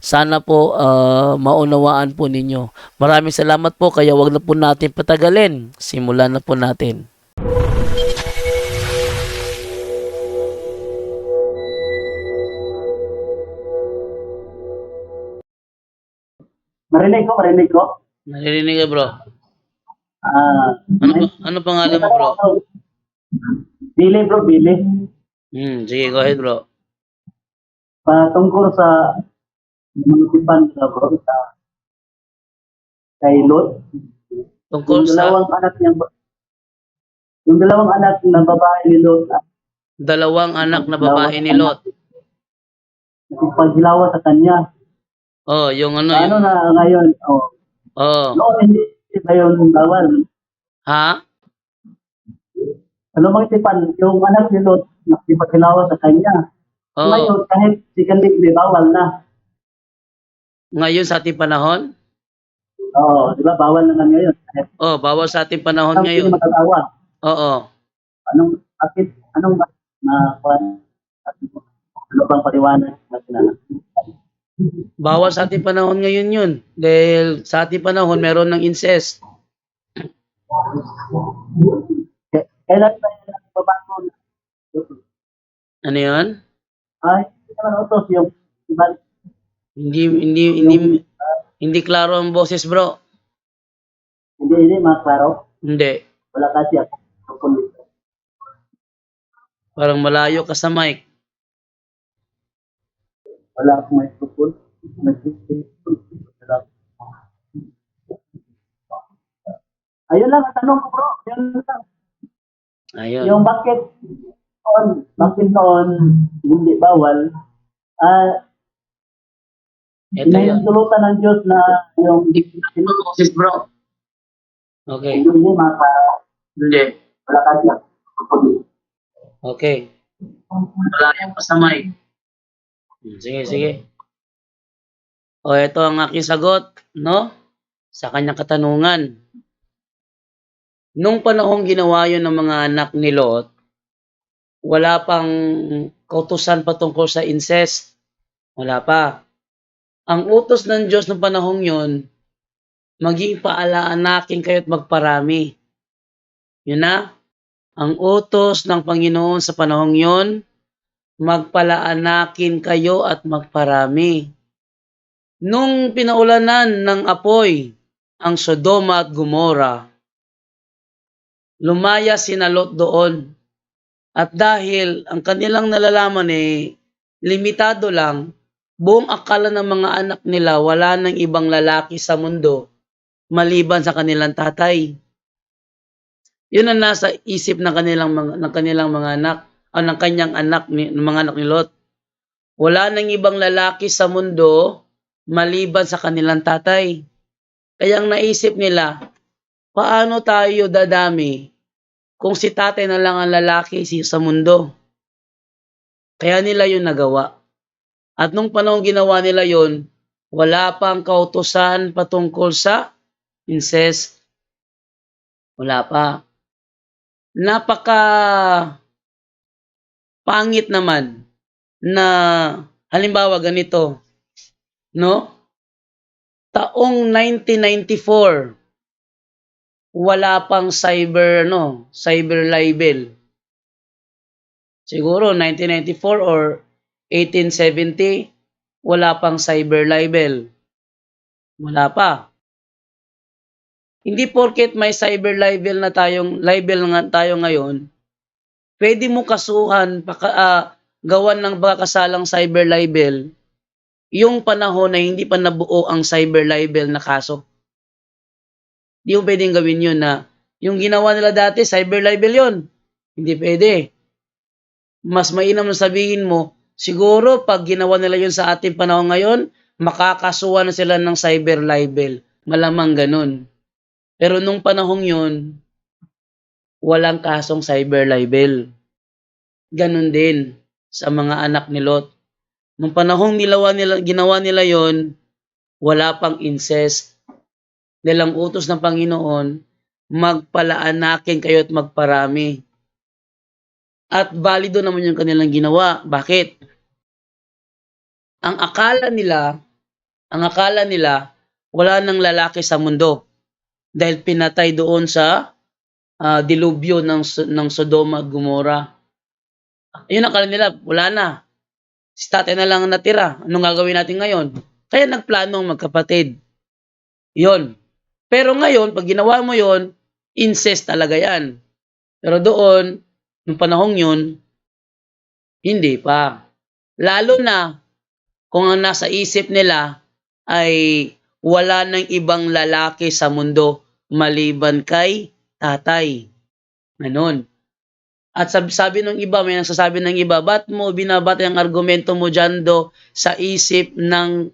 Sana po ah, maunawaan po ninyo. Maraming salamat po kaya wag na po natin patagalin. Simulan na po natin. Marinig ko, marinig ko. Naririnig ka bro. Ah, Ano, ano pangalan mo bro? Bili bro, bili. Hmm, sige, go ahead bro. Patungkol sa munisipan sa bro, sa kay Lot. Tungkol Yung sa dalawang anak niya, yung dalawang anak na babae ni Lot, dalawang anak na babae ni Lot. paghilawa sa kanya. Oh, yung ano, Ano yung, na ngayon? Oh, oh, noon hindi ba yun bawal? ha? Ano mga tipan, yung anak ni Lot, nakipaghilawa sa kanya. Oh, Ngayon, kahit si Kandig, bawal na. Ngayon sa ating panahon? Oo, di ba, bawal naman ngayon. Kahit Oh, bawal sa ating panahon ang ngayon. matatawa. Oo. anong akit anong ba- na kuan ano bang paliwanag na Bawal sa ating panahon ngayon yun. Dahil sa ating panahon, meron ng incest. Kailan ba yan ang babago na Ano yun? ay hindi naman utos yung Hindi, hindi, hindi, hindi klaro ang boses bro. hindi hindi mga klaro Hindi. wala kasi ako. Parang malayo ka sa mic. wala akong Nag-isip. ayun lang ang tanong ko bro yun lang Ayun. yung bakit noon bakit noon hindi bawal ah Ito yun. Pinahintulutan ng Diyos na yung ang boses bro. Okay. hindi mga klaro Hindi. wala kasi ako Okay. Ka sa mic. Hmm, Sige, sige. O, ito ang aking sagot, no? Sa kanyang katanungan. Nung panahong ginawa yun ng mga anak ni Lot, wala pang kautusan patungkol sa incest. Wala pa. Ang utos ng Diyos ng panahong yun, maging paalaanakin kayo't magparami. Yun na. Ang utos ng Panginoon sa panahong yon, magpalaanakin kayo at magparami. Nung pinaulanan ng apoy ang Sodoma at Gomora, lumaya sina Lot doon. At dahil ang kanilang nalalaman eh, limitado lang, buong akala ng mga anak nila wala ng ibang lalaki sa mundo maliban sa kanilang tatay. Yun ang nasa isip ng kanilang mga ng kanilang mga anak o ng kanyang anak ni ng mga anak ni Lot. Wala nang ibang lalaki sa mundo maliban sa kanilang tatay. Kaya ang naisip nila, paano tayo dadami kung si tatay na lang ang lalaki sa mundo? Kaya nila yun nagawa. At nung panahon ginawa nila yun, wala pang kautusan patungkol sa incest. Wala pa. Napaka pangit naman na halimbawa ganito no? Taong 1994 wala pang cyber no cyber libel. Siguro 1994 or 1870 wala pang cyber libel wala pa hindi porket may cyber libel na tayong libel nga tayo ngayon, pwede mo kasuhan paka, ah, gawan ng baka kasalang cyber libel yung panahon na hindi pa nabuo ang cyber libel na kaso. Di mo pwedeng gawin yun na Yung ginawa nila dati, cyber libel yun. Hindi pwede. Mas mainam na sabihin mo, siguro pag ginawa nila yun sa ating panahon ngayon, makakasuhan na sila ng cyber libel. Malamang ganun. Pero nung panahong yun, walang kasong cyber libel. Ganun din sa mga anak ni Lot. Nung panahong nilawa nila, ginawa nila yon, wala pang incest. Dahil ang utos ng Panginoon, magpalaanakin kayo at magparami. At valido naman yung kanilang ginawa. Bakit? Ang akala nila, ang akala nila, wala nang lalaki sa mundo. Dahil pinatay doon sa ah, dilubyo ng, ng Sodoma at Gomora. Yun ang akala nila, wala na. Si tatay na lang ang natira. Anong gagawin natin ngayon? Kaya nagplano ang magkapatid. Yon. Pero ngayon, pag ginawa mo yon, incest talaga yan. Pero doon, nung panahong yun, hindi pa. Lalo na kung ang nasa isip nila ay wala ng ibang lalaki sa mundo maliban kay tatay. Ganon. At sabi, sabi ng iba, may nagsasabi ng iba, ba't mo binabati ang argumento mo dyan do sa isip ng,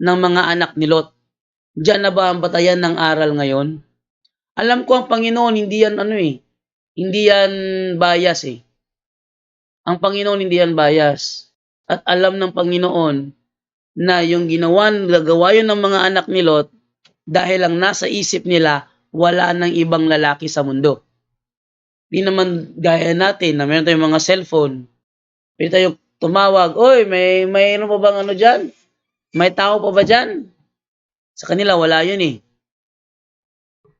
ng mga anak ni Lot? Diyan na ba ang batayan ng aral ngayon? Alam ko ang Panginoon, hindi yan ano eh, hindi yan bias eh. Ang Panginoon hindi yan bias. At alam ng Panginoon na yung ginawa, gagawa yun ng mga anak ni Lot dahil lang nasa isip nila wala ng ibang lalaki sa mundo. Di naman gaya natin na meron tayong mga cellphone. Pwede tayong tumawag, Oy, may, may ano pa bang ano dyan? May tao pa ba dyan? Sa kanila, wala yun eh.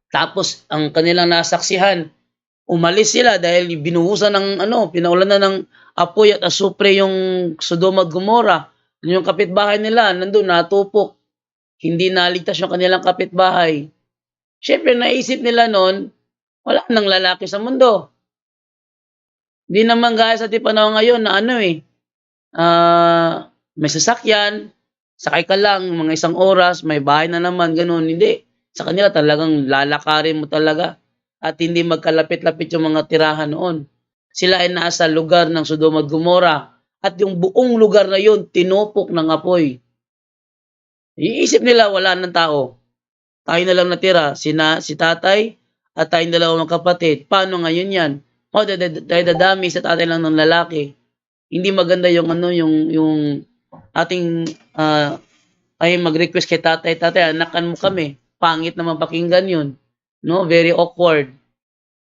Tapos, ang kanilang nasaksihan, umalis sila dahil binuhusan ng ano, pinaulan na ng apoy at asupre yung Sodoma at Gomora. Yung kapitbahay nila, nandun, natupok. Hindi naligtas yung kanilang kapitbahay. Siyempre, naisip nila noon, wala nang lalaki sa mundo. Hindi naman gaya sa ating panahon ngayon na ano eh, ah, may sasakyan, sakay ka lang, mga isang oras, may bahay na naman, ganun. Hindi. Sa kanila talagang lalakarin mo talaga at hindi magkalapit-lapit yung mga tirahan noon. Sila ay nasa lugar ng Sodoma at Gomora at yung buong lugar na yun tinupok ng apoy. Iisip nila wala ng tao. Tayo na lang natira, sina, si tatay at tayong dalawang magkapatid. Paano ngayon yan? O, dahil dadami sa tatay lang ng lalaki. Hindi maganda yung ano, yung, yung ating ah, ay mag-request kay tatay, tatay, anakan mo kami. Pangit naman pakinggan yun. No? Very awkward.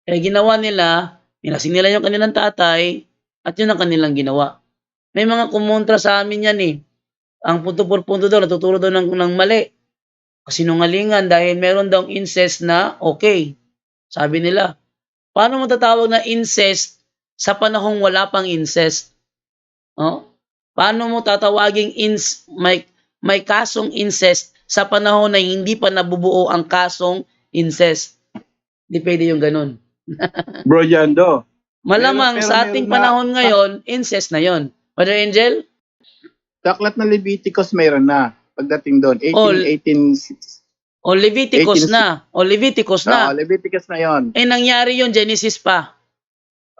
Eh, ginawa nila, nilasing nila yung kanilang tatay, at yun ang kanilang ginawa. May mga kumontra sa amin yan eh. Ang punto por punto daw, natuturo daw ng, ng mali. Kasinungalingan dahil meron daw incest na okay. Sabi nila, paano mo tatawag na incest sa panahong wala pang incest? Oh? Paano mo tatawaging ins may may kasong incest sa panahon na hindi pa nabubuo ang kasong incest? Di pwede yung ganun. Bro Jando, Malamang Pero- pero sa ating na- panahon ngayon, incest na yon. Brother Angel? taklat na Leviticus mayroon na pagdating doon. 18, All- 18, O Leviticus 18 na. O Leviticus na. na. Leviticus na yon. Eh nangyari yon Genesis pa.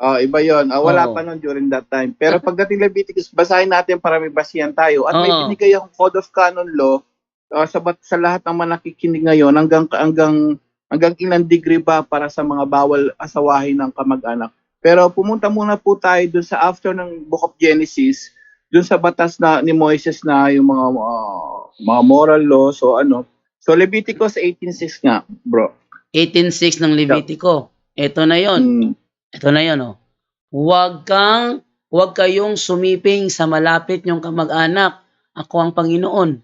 Oh, iba yon. Ah, wala Oo. pa noon during that time. Pero pagdating Leviticus, basahin natin para may basihan tayo. At may Oo. binigay akong Code of Canon Law ah, sa, sa lahat ng mga nakikinig ngayon hanggang hanggang hanggang ilang degree ba para sa mga bawal asawahin ng kamag-anak. Pero pumunta muna po tayo dun sa after ng Book of Genesis, dun sa batas na ni Moises na yung mga ah, mga moral laws o ano. So Leviticus 18:6 nga, bro. 18.6 ng Levitico. Ito na yon. Mm. Ito na yon oh. Huwag kang, huwag kayong sumiping sa malapit niyong kamag-anak. Ako ang Panginoon.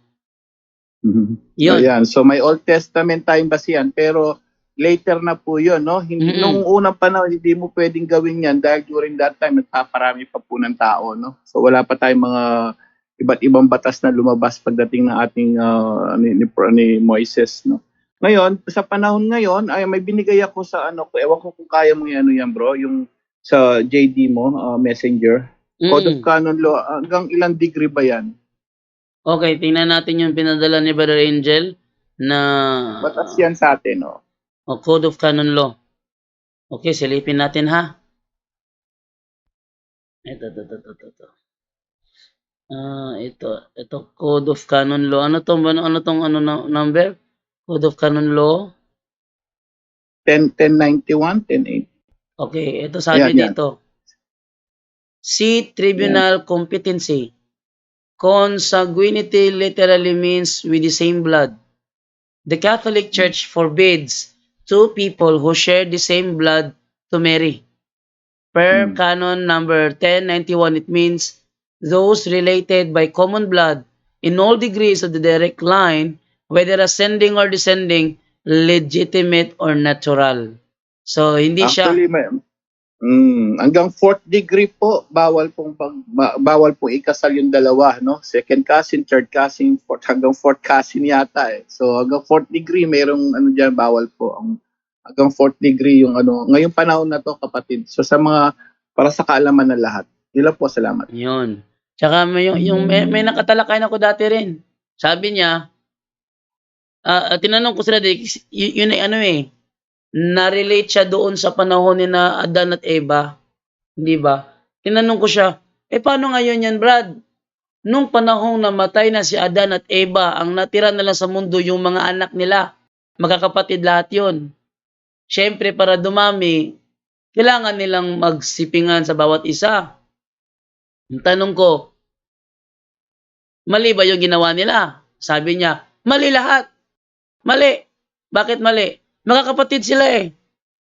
Yun. Ayan. So may Old Testament tayong basihan pero later na po 'yon, no? Hindi Mm-mm. nung unang panahon hindi mo pwedeng gawin 'yan dahil during that time nagpaparami pa po ng tao, no? So wala pa tayong mga iba't ibang batas na lumabas pagdating ng ating ah, ni, ni, ni Moises, no? Ngayon, sa panahon ngayon, ay may binigay ako sa ano, ko ewan ko kung kaya mo yan, ano yan, bro, yung sa JD mo, ah, Messenger. Code of Mm. Canon Law, hanggang ilang degree ba yan? Okay, tingnan natin yung pinadala ni Brother Angel na Batas yan sa atin, no? o Code of Canon Law. Okay, silipin natin ha. Ito, ito, ito, ito, ito. Ah, ito, ito Code of Canon Law. Ano tong ano, ano tong ano na- number? Code of Canon Law. 10, 1091, 108. Okay, ito sabi Ayan, yan. dito. See tribunal competency. Consanguinity literally means with the same blood. The Catholic Church forbids two people who share the same blood to marry. Per Hmm. canon number 1091, it means those related by common blood in all degrees of the direct line, whether ascending or descending, legitimate or natural. So, hindi siya... Actually, may, mm, hanggang fourth degree po, bawal pong pag, ba- bawal pong ikasal yung dalawa, no? Second cousin, third cousin, fourth, hanggang fourth cousin yata eh. So hanggang fourth degree, merong ano diyan bawal po ang hanggang fourth degree yung ano. Ngayong panahon na to, kapatid. So sa mga para sa kaalaman ng lahat. Yun po, salamat. Yun. Tsaka may, yung, yung, may, may nakatalakay ako dati rin. Sabi niya, ah, tinanong ko sila, di- y- yun ay ano eh, na-relate siya doon sa panahon ni na Adan at Eva. Hindi ba? Tinanong ko siya, eh paano ngayon yan, Brad? Nung panahong namatay na si Adan at Eva, ang natira na lang sa mundo yung mga anak nila. Magkakapatid lahat yon. Siyempre, para dumami, kailangan nilang magsipingan sa bawat isa. Ang tanong ko, mali ba yung ginawa nila? Sabi niya, mali lahat. Mali. Bakit mali? Magkakapatid sila eh.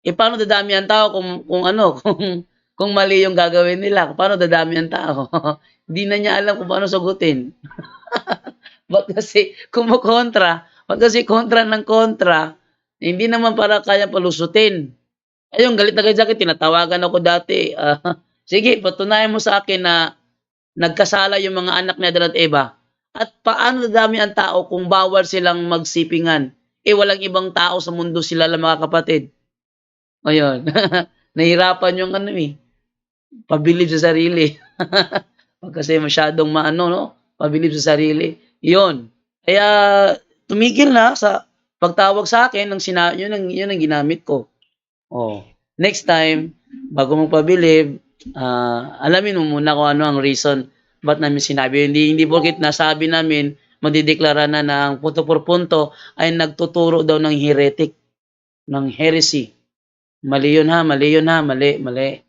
Eh paano dadami ang tao kung, kung ano, kung, kung mali yung gagawin nila? Paano dadami ang tao? Hindi na niya alam kung paano sagutin. Ba't kasi kumukontra? Ba't kasi kontra ng kontra? Hindi naman para kaya palusutin. Ayun, galit na galit. Tinatawagan ako dati. ah, sige, patunayan mo sa akin na nagkasala yung mga anak ni Adan at Eva. At paano dadami ang tao kung bawal silang magsipingan? Eh, walang ibang tao sa mundo sila lang mga kapatid. Ayun. Nahirapan yung ano eh. Pabilib sa sarili. Kasi masyadong maano, no? Pabilib sa sarili. Yun. Kaya, tumigil na sa pagtawag sa akin ng sina yun ang yun ang ginamit ko. Oh. Next time, bago mo pabilib, ah, alamin mo muna kung ano ang reason ba't namin sinabi. Hindi hindi porket nasabi namin madideklara na ng punto por punto ay nagtuturo daw ng heretic, ng heresy. Mali yun ha, mali yun ha, mali, mali.